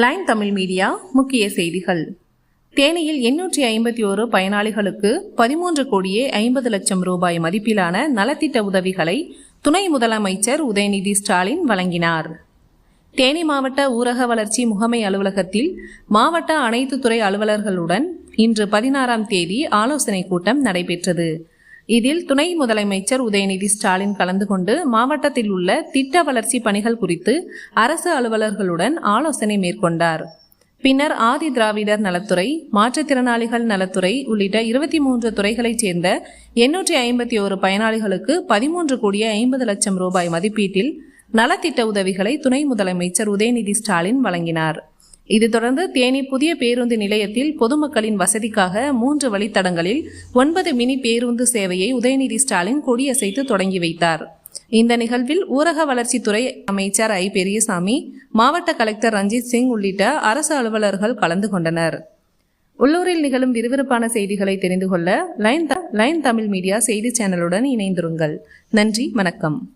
Line Tamil media முக்கிய செய்திகள். தேனியில் எண்ணூற்றி ஐம்பத்தி ஒரு பயனாளிகளுக்கு பதிமூன்று கோடியே ஐம்பது லட்சம் ரூபாய் மதிப்பிலான நலத்திட்ட உதவிகளை துணை முதலமைச்சர் உதயநிதி ஸ்டாலின் வழங்கினார். தேனி மாவட்ட ஊரக வளர்ச்சி முகமை அலுவலகத்தில் மாவட்ட அனைத்து துறை அலுவலர்களுடன் இன்று பதினாறாம் தேதி ஆலோசனைக் கூட்டம் நடைபெற்றது. இதில் துணை முதலமைச்சர் உதயநிதி ஸ்டாலின் கலந்து கொண்டு மாவட்டத்தில் உள்ள திட்ட வளர்ச்சி பணிகள் குறித்து அரசு அலுவலர்களுடன் ஆலோசனை மேற்கொண்டார். பின்னர் ஆதி திராவிடர் நலத்துறை மாற்றுத்திறனாளிகள் நலத்துறை உள்ளிட்ட இருபத்தி மூன்று துறைகளைச் சேர்ந்த எண்ணூற்றி ஐம்பத்தி ஒரு பயனாளிகளுக்கு பதிமூன்று கோடியே ஐம்பது லட்சம் ரூபாய் மதிப்பீட்டில் நலத்திட்ட உதவிகளை துணை முதலமைச்சர் உதயநிதி ஸ்டாலின் வழங்கினார். இது தொடர்ந்து தேனி புதிய பேருந்து நிலையத்தில் பொதுமக்களின் வசதிக்காக மூன்று வழித்தடங்களில் ஒன்பது மினி பேருந்து சேவையை உதயநிதி ஸ்டாலின் கொடியசைத்து தொடங்கி வைத்தார். இந்த நிகழ்வில் ஊரக வளர்ச்சித்துறை அமைச்சர் ஐ. பெரியசாமி மாவட்ட கலெக்டர் ரஞ்சித் சிங் உள்ளிட்ட அரசு அலுவலர்கள் கலந்து கொண்டனர். உள்ளூரில் நிகழும் விறுவிறுப்பான செய்திகளை தெரிந்து கொள்ள லைன் த- லைன் தமிழ் மீடியா செய்தி சேனலுடன் இணைந்திருங்கள். நன்றி வணக்கம்.